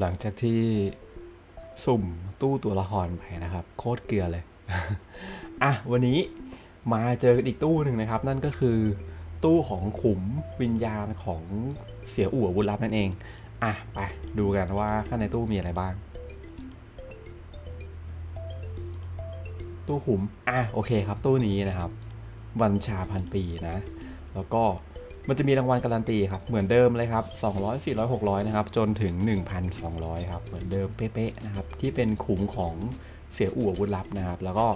หลังจากที่สุ่มตู้ตัวละครไปนะครับ โคตรเกลือเลย อะ วันนี้มาเจอกันอีกตู้หนึ่งนะครับ นั่นก็คือตู้ของขุมวิญญาณของเสียอั่วบุญรับนั่นเอง อะ ไปดูกันว่าข้างในตู้มีอะไรบ้าง ตู้ขุม อะ โอเคครับ ตู้นี้นะครับวันชาพันปีนะ แล้วก็ มันจะมีรางวัลการันตีครับ เหมือนเดิมเลยครับ 200 400 600 นะครับ จนถึง 1,200 ครับ เหมือนเดิมเป๊ะๆนะครับ ที่เป็นขุมของเสียอั่ววุฒลับนะครับ แล้วก็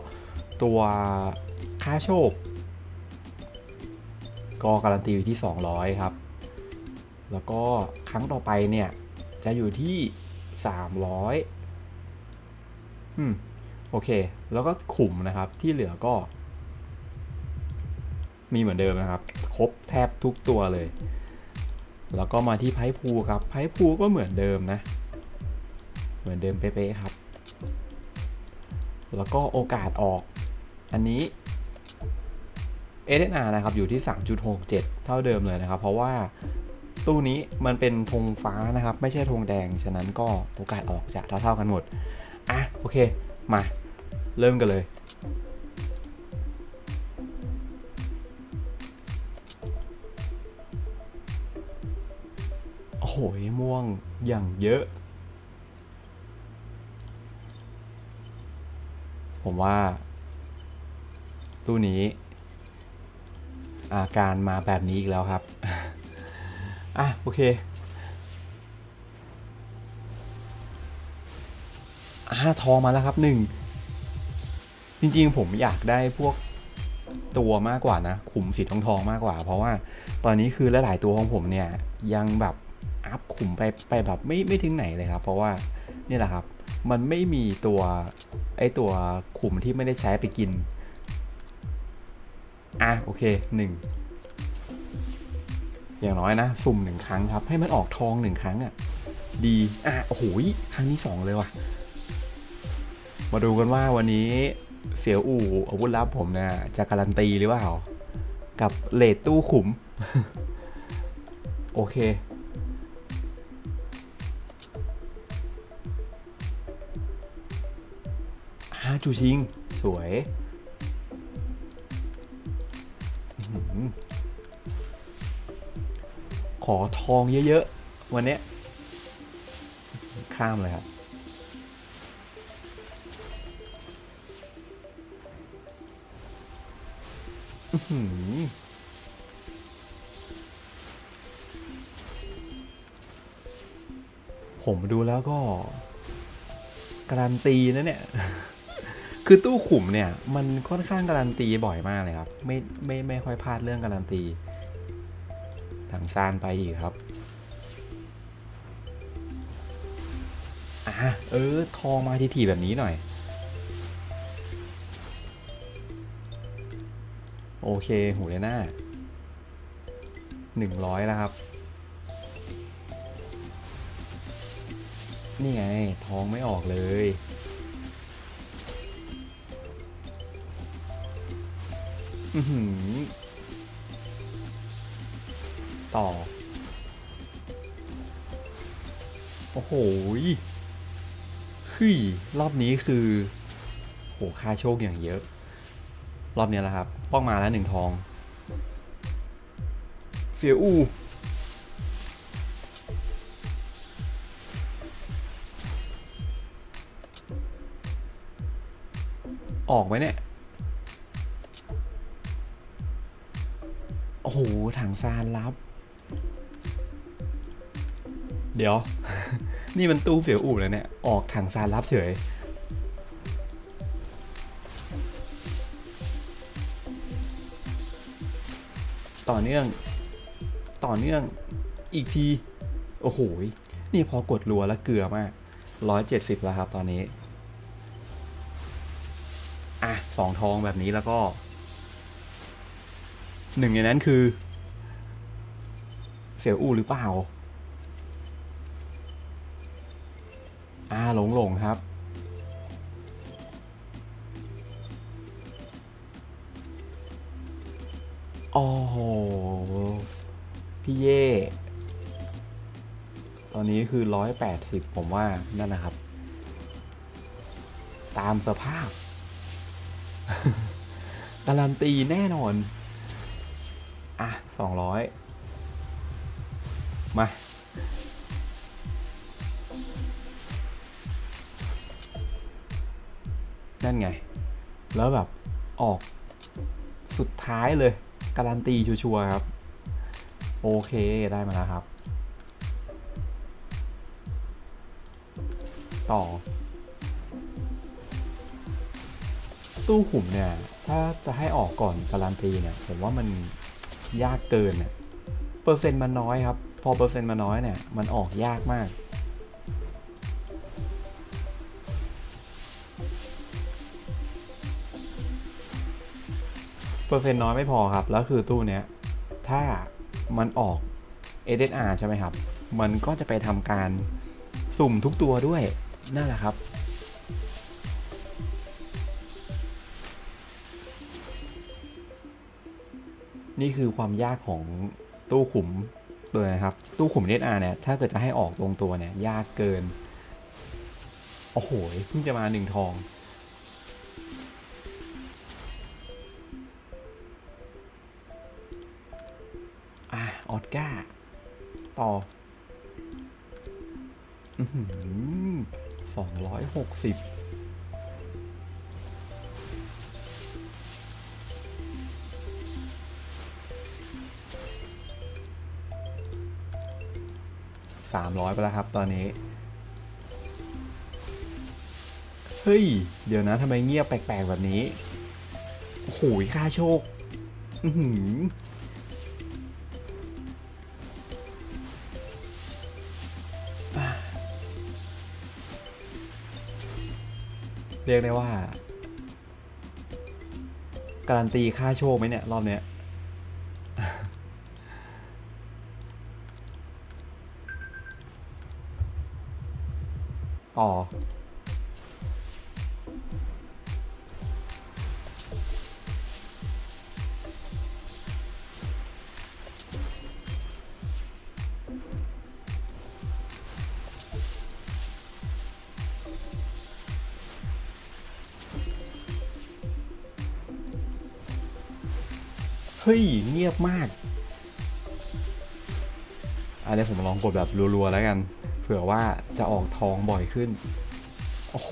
ตัวค่าโชค ก็การันตีอยู่ที่ 200 ครับ แล้วก็ครั้งต่อไปเนี่ย จะอยู่ที่ 300อืมโอเค แล้วก็ขุมนะครับที่เหลือก็ มีเหมือนเดิมนะครับ ครบแทบทุกตัวเลย แล้วก็มาที่ไพ่พูครับ ไพ่พูก็เหมือนเดิมนะ เหมือนเดิมเป๊ะๆครับ แล้วก็โอกาสออก อันนี้ SNR นะครับ อยู่ที่ 3.67 เท่าเดิมเลยนะครับ เพราะว่าตู้นี้มันเป็นธงฟ้านะครับ ไม่ใช่ธงแดง ฉะนั้นก็โอกาสออกจะเท่าๆกันหมด อะ โอเค มา เริ่มกันเลย โอ้โหม่วงอย่างเยอะ ผมว่า ตู้นี้ อาการมาแบบนี้อีกแล้วครับ อะ โอเคอ่าทองมาแล้วครับหนึ่งจริงๆ ผมอยากได้พวกตัวมากกว่านะ ขุมสีทองทองมากกว่า เพราะว่าตอนนี้คือหลายๆตัวของผมเนี่ย ยังแบบ อัพขุมไปไปแบบไม่ไม่ถึงไหนเลยครับ เพราะว่านี่แหละครับ มันไม่มีตัวไอตัวขุมที่ไม่ได้ใช้ไปกิน อะโอเคหนึ่งอย่างน้อยนะ สุ่มหนึ่งครั้งครับ ให้มันออกทองหนึ่งครั้งอะ่ะ ดี อะโอ้โหครั้งที่สองเลยว่ะ มาดูกันว่าวันนี้เสียวอู่อาวุธลับผมเนี่ยจะการันตีหรือเปล่า กับเลดตู้ขุม โอเค จูชิง สวยอื้อหือขอทองเยอะๆ วันเนี้ยข้ามเลยครับอื้อหือผมดูแล้วก็ การันตีนะเนี่ย คือตู้ขุมเนี่ยมันค่อนข้างการันตีบ่อยมากเลยครับ ไม่ไม่ไม่ค่อยพลาดเรื่องการันตีถังซานไปอีกครับอะเออทองมาทีๆแบบนี้หน่อย โอเคหูเลยหน้าหนึ่งร้อยแล้วครับ นี่ไงท้องไม่ออกเลย อือหือ ต่อ โอ้โหฮ้ยรอบนี้คือ โห ค่าโชคอย่างเยอะ รอบนี้แหละครับ ป้องมาแล้วหนึ่งทอง เสียอูออกไหมเนี่ย อ้โห ถังซานรับ เดี๋ยว นี่มันตู้เสียอู่แล้วเนี่ย ออกถังซานรับเฉย ต่อเนื่อง ต่อเนื่อง อีกที โอ้โห นี่พอกดรัวแล้วเกลือมากร้อยเจ็ดสิบแล้วครับตอนนี้ อะสองทองแบบนี้แล้วก็ หนึ่งในนั้นคือ เสียวอู่หรือเปล่า อ่าหลงหลงครับ โอ้โห พี่เย่ ตอนนี้คือร้อยแปดสิบผมว่า นั่นนะครับ ตามสภาพการันตีแน่นอน สองร้อยมา นั่นไง แล้วแบบออกสุดท้ายเลย การันตีชัวร์ครับ โอเคได้มาแล้วครับ ต่อ ตู้ขุมเนี่ย ถ้าจะให้ออกก่อนการันตีเนี่ย ผมว่ามัน ยากเกินเนี่ยเปอร์เซ็นต์มันน้อยครับ พอเปอร์เซ็นต์มันน้อยเนี่ยมันออกยากมากเปอร์เซ็นต์น้อยไม่พอครับ แล้วคือตู้เนี้ย ถ้ามันออก SSR ใช่ไหมครับ มันก็จะไปทำการสุ่มทุกตัวด้วย นั่นแหละครับ นี่คือความยากของตู้ขุมเลยนะครับ ตู้ขุม SSR เนี่ยถ้าเกิดจะให้ออกตรงตัวเนี่ย ยากเกิน โอ้โหเพิ่งจะมาหนึ่งทอง อะออดก้า ต่อสองร้อยหกสิบ สามร้อยไปแล้วครับตอนนี้ เฮ้ย เดี๋ยวนะทำไมเงียบแปลกๆแบบนี้ โอ้โหค่าโชค อืเรียกได้ว่า การันตีค่าโชคไหมเนี่ย รอบเนี้ย ฮ้ย เงียบมาก อันนี้ผมลองกดแบบรัวๆแล้วกัน เผื่อว่าจะออกทองบ่อยขึ้น โอ้โห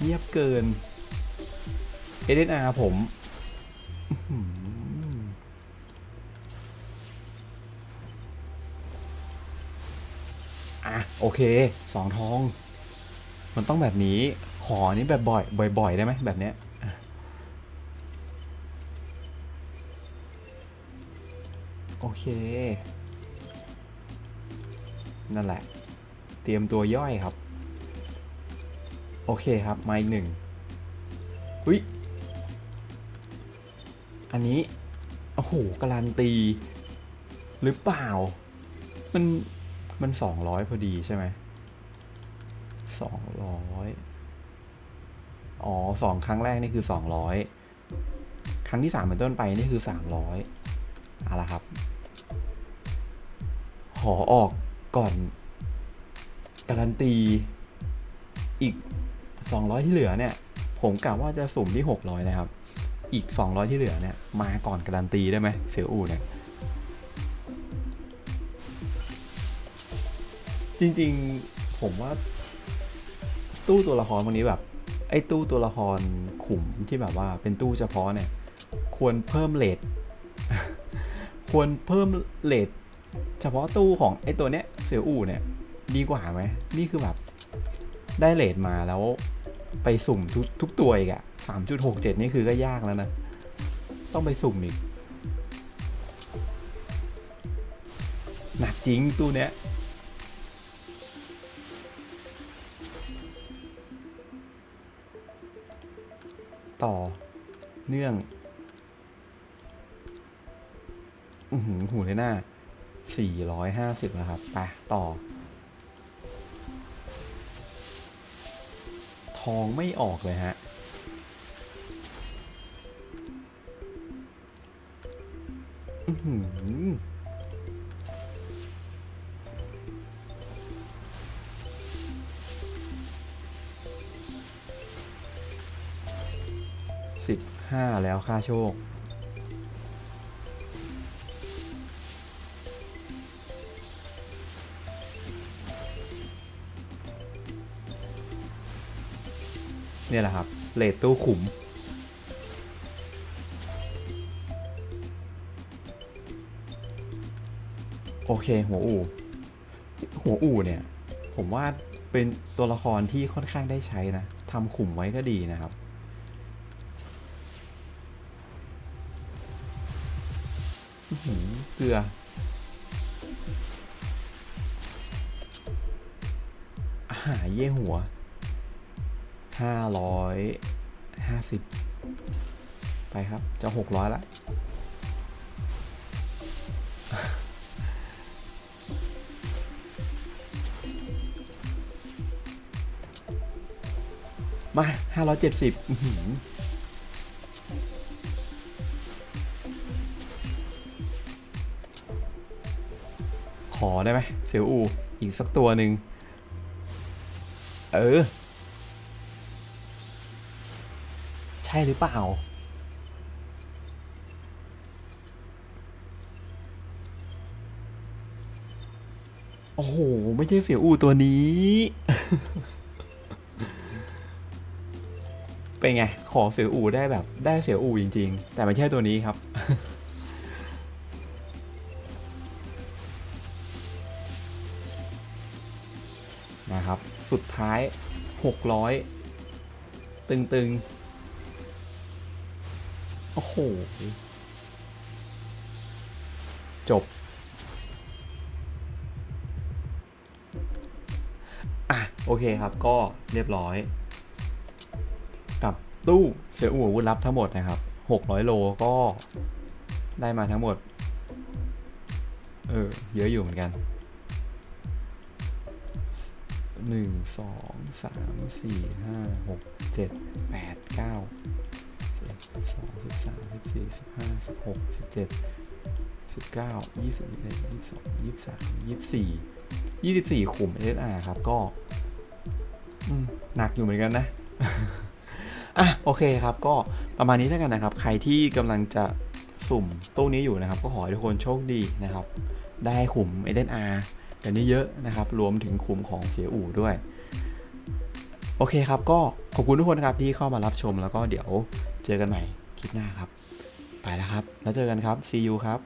เงียบเกิน SNR ผมอะ โอเคสองทอง มันต้องแบบนี้ ขอนี้แบบบ่อย บ่อย ๆ ได้ไหมแบบเนี้ย โอเค นั่นแหละ เตรียมตัวย่อยครับ โอเคครับ มาอีกหนึ่งอุ้ย อันนี้ โอ้โห การันตี หรือเปล่า มัน มันสองร้อยพอดีใช่ไหมสองร้อยอ๋อสองครั้งแรกนี่คือสองร้อยครั้งที่สามเป็นต้นไปนี่คือสามร้อยเอาละครับ ขอออกก่อนการันตีอีก 200 ที่เหลือเนี่ย ผมกะว่าจะสุ่มที่ 600 นะครับ อีก 200 ที่เหลือเนี่ย มาก่อนการันตีได้ไหมเสียวอูเนี่ยจริงๆผมว่าตู้ตัวละครวันนี้แบบ ไอ้ตู้ตัวละครขุมที่แบบว่าเป็นตู้เฉพาะเนี่ย ควรเพิ่มเลทควรเพิ่มเลท เฉพาะตู้ของไอ้ตัวเนี้ยเสี่ยวอู่เนี่ยดีกว่าไหมนี่คือแบบได้เลทมาแล้วไปสุ่มทุกทุกตัวอีกอะสามจุดหกเจ็ดนี่คือก็ยากแล้วนะ ต้องไปสุ่มอีก หนักจริงตู้เนี้ยต่อเนื่อง อือหือหูเลยหน้า 450 นะครับ ไป ต่อ ทองไม่ออกเลยฮะ สิบห้าแล้วค่าโชค เนี่ยแหละครับเลทตู้ขุม โอเค หัวอู่ หัวอู่เนี่ย ผมว่าเป็นตัวละครที่ค่อนข้างได้ใช้นะทำขุมไว้ก็ดีนะครับหือเกลืออาหารเย่หัว ห้าร้อยห้าสิบไปครับ จะหกร้อยละมาห้าร้อยเจ็ดสิบขอได้ไหมเสียวอู อีกสักตัวหนึ่ง เออ ใช่หรือเปล่า โอ้โห ไม่ใช่เสียอูตัวนี้ เป็นไง ขอเสียอูได้แบบ ได้เสียอูจริง ๆ แต่ไม่ใช่ตัวนี้ครับนะครับ สุดท้าย 600 ตึงๆ โอ้โห จบ อะ โอเคครับก็เรียบร้อย กับตู้เสียอู่วุธลับทั้งหมดนะครับ 600 โลก็ได้มาทั้งหมด เออ เยอะอยู่เหมือนกันหนึ่งสองสาม สิบสองสิบสามสิบสี่สิบห้าสิบหกสิบเจ็ดสิบเก้ายี่สิบเอ็ดยี่สิบสองยี่สิบสามยี่สิบสี่ยี่สิบสี่ขุม SSR ครับ ก็หนักอยู่เหมือนกันนะอะโอเคครับ ก็ประมาณนี้แล้วกันนะครับ ใครที่กำลังจะสุ่มตู้นี้อยู่นะครับ ก็ขอให้ทุกคนโชคดีนะครับ ได้ขุม SSR กันเยอะๆนะครับ รวมถึงขุมของเสียอู่ด้วย โอเคครับก็ ขอบคุณทุกคนครับที่เข้ามารับชมแล้วก็เดี๋ยวเจอกันใหม่คลิปหน้าครับ ไปแล้วครับ แล้วเจอกันครับ see you ครับ